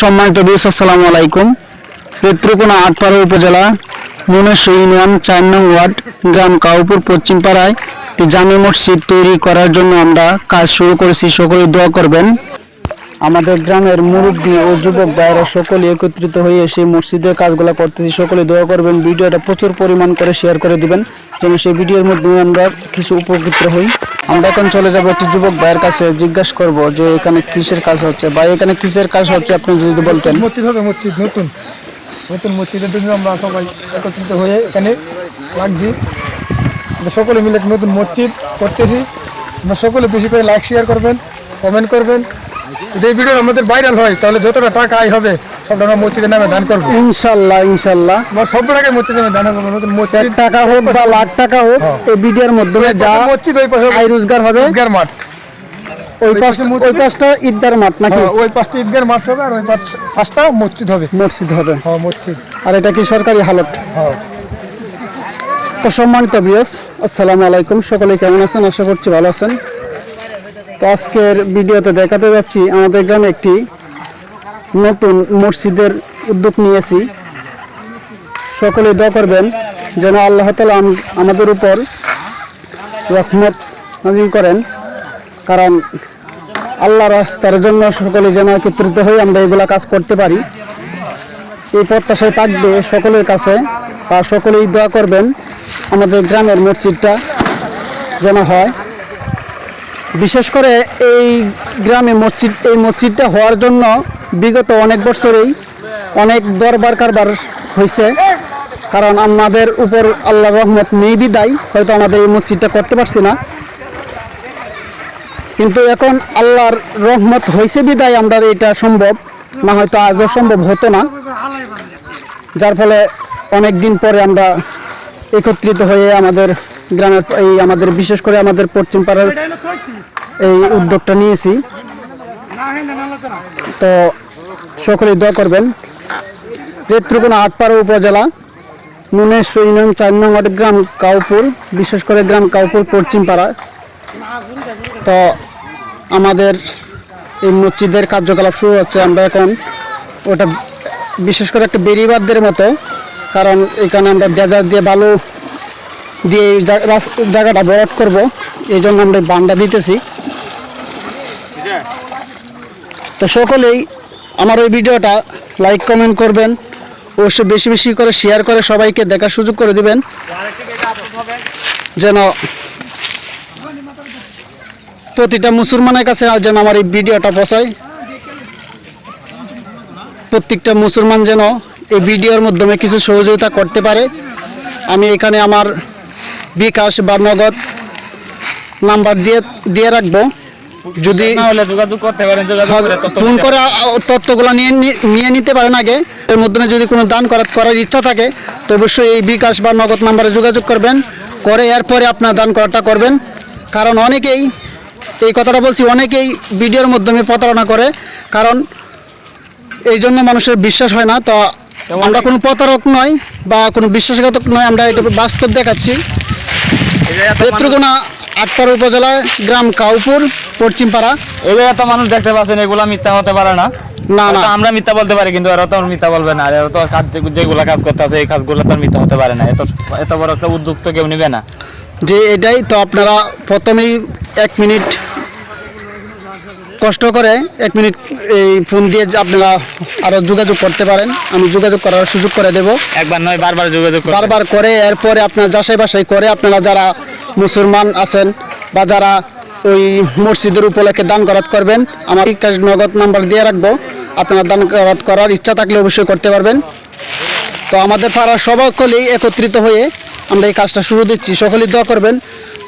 সম্মানিত বিশ আসসালামু আলাইকুম। নেত্রকোনা আটপাড়া উপজেলা মুনেশ ইউনিয়ন চার নং ওয়ার্ড, গ্রাম কাউপুর, পশ্চিমপাড়ায় একটি জামি মসজিদ তৈরি করার জন্য আমরা কাজ শুরু করেছি। সকলে দোয়া করবেন। আমাদের গ্রামের মুরব্বী ও যুবক ভাইয়েরা সকলে একত্রিত হয়ে সেই মসজিদের কাজগুলো করতেছি। সকলে দোয়া করবেন, ভিডিওটা প্রচুর পরিমাণ করে শেয়ার করে দিবেন। যেন সেই ভিডিওর মাধ্যমে আমরা কিছু উপকৃত হই। আমরা এখন চলে যাব একটি যুবক ভাইয়ের কাছে, জিজ্ঞাসা করব যে এখানে কিসের কাজ হচ্ছে? ভাই, এখানে কিসের কাজ হচ্ছে, আপনি যদি বলতেন। মসজিদ হবে, মসজিদ, নতুন। নতুন মসজিদের জন্য আমরা সবাই একত্রিত হয়ে এখানে লাগছি সকলে মিলে নতুন মসজিদ করতেছি। আমরা সকলে বেশি করে লাইক শেয়ার করবেন কমেন্ট করবেন। যদি এই ভিডিও আমাদের ভাইরাল হয়, তাহলে যতটা টাকা আয় হবে সবটা আমরা মসজিদের নামে দান করব? ইনশাল্লাহ ইনশাল্লাহ। সব টাকায় মসজিদের নামে দান করব নতুন মসজিদ। টাকা হোক বা লাখ টাকা হোক এই মাধ্যমে যা মসজিদ ওই পাশে আয় রোজগার হবে। মাঠ। ওই পাশটা ওই পাশটা ঈদগার মাঠ নাকি? হ্যাঁ, ওই পাশটা ঈদগার মাঠ হবে আর ওই পাশ- পাশটা মসজিদ হবে। মসজিদ হবে। হ্যাঁ মসজিদ। আর এটা কি সরকারি হালত? হ্যাঁ। তো সম্মানিত বিয়স আসসালামু আলাইকুম। সকলে কেমন আছেন? আশা করছি ভালো আছেন। তো আজকের ভিডিওতে দেখাতে যাচ্ছি আমাদের গ্রামে একটি নতুন মসজিদের উদ্যোগ নিয়েছি। সকলে দোয়া করবেন যেন আল্লাহ তালা আমাদের উপর রহমত নাজিল করেন। কারণ আল্লাহ রাস্তার জন্য সকলে যেন একত্রিত হয়ে আমরা এগুলা কাজ করতে পারি। এই প্রত্যাশায় থাকবে সকলের কাছে বা সকলেই দোয়া করবেন আমাদের গ্রামের মসজিদটা যেন হয়। বিশেষ করে এই গ্রামে মসজিদ এই মসজিদটা হওয়ার জন্য বিগত অনেক বছরেই অনেক দরবার কারবার হয়েছে কারণ আমাদের উপর আল্লাহ রহমত নেই বিদায়, হয়তো আমাদের এই মসজিদটা করতে পারছি না। কিন্তু এখন আল্লাহর রহমত হয়েছে বিদায়, আমরা এটা সম্ভব না, হয়তো আজও সম্ভব হতো না। যার ফলে অনেক দিন পরে আমরা একত্রিত হয়ে আমাদের গ্রামের এই আমাদের, বিশেষ করে আমাদের পশ্চিম পাড়ার এই উদ্যোগটা নিয়েছি। তো সকলেই দোয়া করবেন। নেত্রকোনা আটপাড়া উপজেলা, নুনেশ ইউনিয়ন চার নং গ্রাম কাউপুর, বিশেষ করে গ্রাম কাউপুর পশ্চিম পাড়া তো আমাদের এই মসজিদের কার্যকলাপ শুরু হচ্ছে আমরা এখন। ওটা বিশেষ করে একটা বেরিবাদদের মতো, কারণ এখানে আমরা ডেজার দিয়ে বালু দিয়ে এই জায়গাটা বরট করব, এই জন্য আমরা বান্ডা দিতেছি। তো সকলেই আমার এই ভিডিওটা লাইক কমেন্ট করবেন। অবশ্যই বেশি বেশি করে শেয়ার করে সবাইকে দেখার সুযোগ করে দিবেন। যেন প্রতিটা মুসলমানের কাছে যেন আমার এই ভিডিওটা পৌঁছায়। প্রত্যেকটা মুসলমান যেন এই ভিডিওর মাধ্যমে কিছু সহযোগিতা করতে পারে। আমি এখানে আমার বিকাশ বা নগদ নাম্বার দিয়ে দিয়ে রাখব। যদি যোগাযোগ করতে পারেন তথ্য ফোন করে তথ্যগুলো নিয়ে নিয়ে নিতে পারেন আগে। এর মাধ্যমে যদি কোনো দান করার করার ইচ্ছা থাকে তো অবশ্যই এই বিকাশ বা নগদ নাম্বারে যোগাযোগ করবেন। করে এরপরে আপনার দান করাটা করবেন। কারণ অনেকেই এই কথাটা বলছি অনেকেই ভিডিওর মাধ্যমে প্রতারণা করে। কারণ এই জন্য মানুষের বিশ্বাস হয় না। তো আমরা কোনো প্রতারক নয় বা কোনো বিশ্বাসঘাতক নয় আমরা এটা বাস্তব দেখাচ্ছি। এই আটপাড়া উপজেলা গ্রাম কাউপুর পশ্চিমপাড়া যে এত মানুষ দেখতে পাচ্ছেন এগুলা মিথ্যা হতে পারে না। না না। আমরা মিথ্যা বলতে পারি কিন্তু এরা তো মিথ্যা বলবে না। এরা তো কাজ যেগুলা কাজ করতে আছে এই কাজগুলো তো মিথ্যা হতে পারে না। এত এত বড় একটা উদ্যোগ তো কেউ নিবে না। যে এটাই তো আপনারা প্রথমেই এক মিনিট কষ্ট করে এক মিনিট এই ফোন দিয়ে আপনারা আরও যোগাযোগ করতে পারেন। আমি যোগাযোগ করার সুযোগ করে দেব। একবার নয় বারবার যোগাযোগ বারবার করে এরপরে আপনার যাচাই বাসাই করে আপনারা যারা মুসলমান আছেন বা যারা ওই মসজিদের উপলক্ষে দান করাত করবেন, আমার বিকাশ নগদ নাম্বার দিয়ে রাখব। আপনারা দান করাত করার ইচ্ছা থাকলে অবশ্যই করতে পারবেন। তো আমাদের পাড়ার সকলেই একত্রিত হয়ে আমরা এই কাজটা শুরু দিচ্ছি। সকলেই দোয়া করবেন,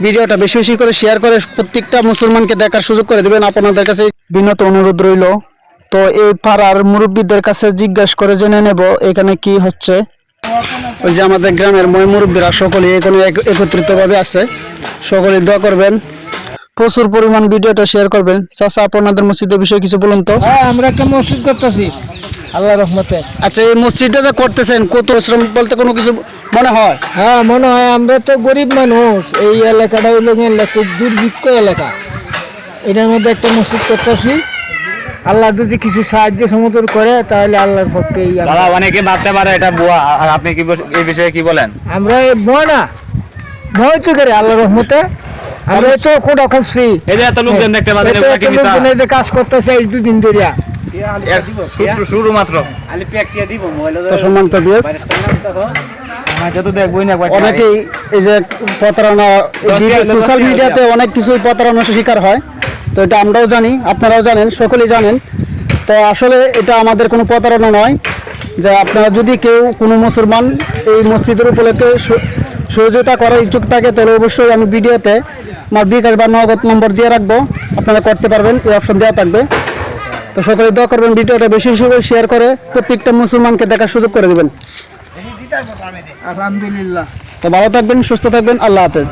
ভিডিওটা বেশি বেশি করে শেয়ার করে প্রত্যেকটা মুসলমানকে দেখার সুযোগ করে দেবেন। আপনাদের কাছে বিনত অনুরোধ রইল। তো এই পাড়ার মুরব্বীদের কাছে জিজ্ঞাসা করে জেনে নেব, এখানে কি হচ্ছে। ওই যে আমাদের গ্রামের ময় মুরব্বীরা সকলে এখানে এক- একত্রিতভাবে আছে। সকলে দোয়া করবেন। প্রচুর পরিমাণ ভিডিওটা শেয়ার করবেন। চাচা আপনাদের মসজিদের বিষয়ে কিছু বলুন তো? হ্যাঁ আমরা একটা মসজিদ করতেছি। আল্লাহ রহমতে। আচ্ছা এই মসজিদটা যে করতেছেন কত শ্রম বলতে কোনো কিছু মনে হয়? হ্যাঁ মনে হয় আমরা তো গরিব মানুষ। এই এলাকাটা হইল খুব দুর্ভিক্ষ এলাকা। এটার মধ্যে একটা মসজিদ করতেছি। আল্লাহ যদি কিছু সাহায্য সমুদ্র করে তাহলে আল্লাহর পক্ষেই আমরা- দাদা অনেকে ভাবতে পারে এটা বুয়া। আর আপনি কি এই বিষয়ে কি বলেন? আমরা ভয় না। ভয় তো করে আল্লাহ রহমতে। আমরা তো কোটা খুঁজছি। এই যে এত লোকজন দেখতে পাচ্ছেন এত কি মিথ্যা? এই যে কাজ করতেছে এই দুদিন ধরিয়া। শুরু মাত্র। তো সম্মানিত বিএস অনেকেই এই যে প্রতারণা সোশ্যাল মিডিয়াতে অনেক কিছুই প্রতারণার শিকার হয়। তো এটা আমরাও জানি আপনারাও জানেন সকলেই জানেন। তো আসলে এটা আমাদের কোনো প্রতারণা নয় যে আপনারা যদি কেউ কোনো মুসলমান এই মসজিদের উপলক্ষে সহযোগিতা করার ইচ্ছুক থাকে তাহলে অবশ্যই আমি ভিডিওতে আমার বিকাশ বা নগদ নম্বর দিয়ে রাখব আপনারা করতে পারবেন এই অপশন দেওয়া থাকবে। তো সকলে দোয়া করবেন ভিডিওটা বেশি বেশি করে শেয়ার করে প্রত্যেকটা মুসলমানকে দেখার সুযোগ করে দেবেন। আলহামদুলিল্লাহ। তো ভালো থাকবেন সুস্থ থাকবেন আল্লাহ হাফেজ।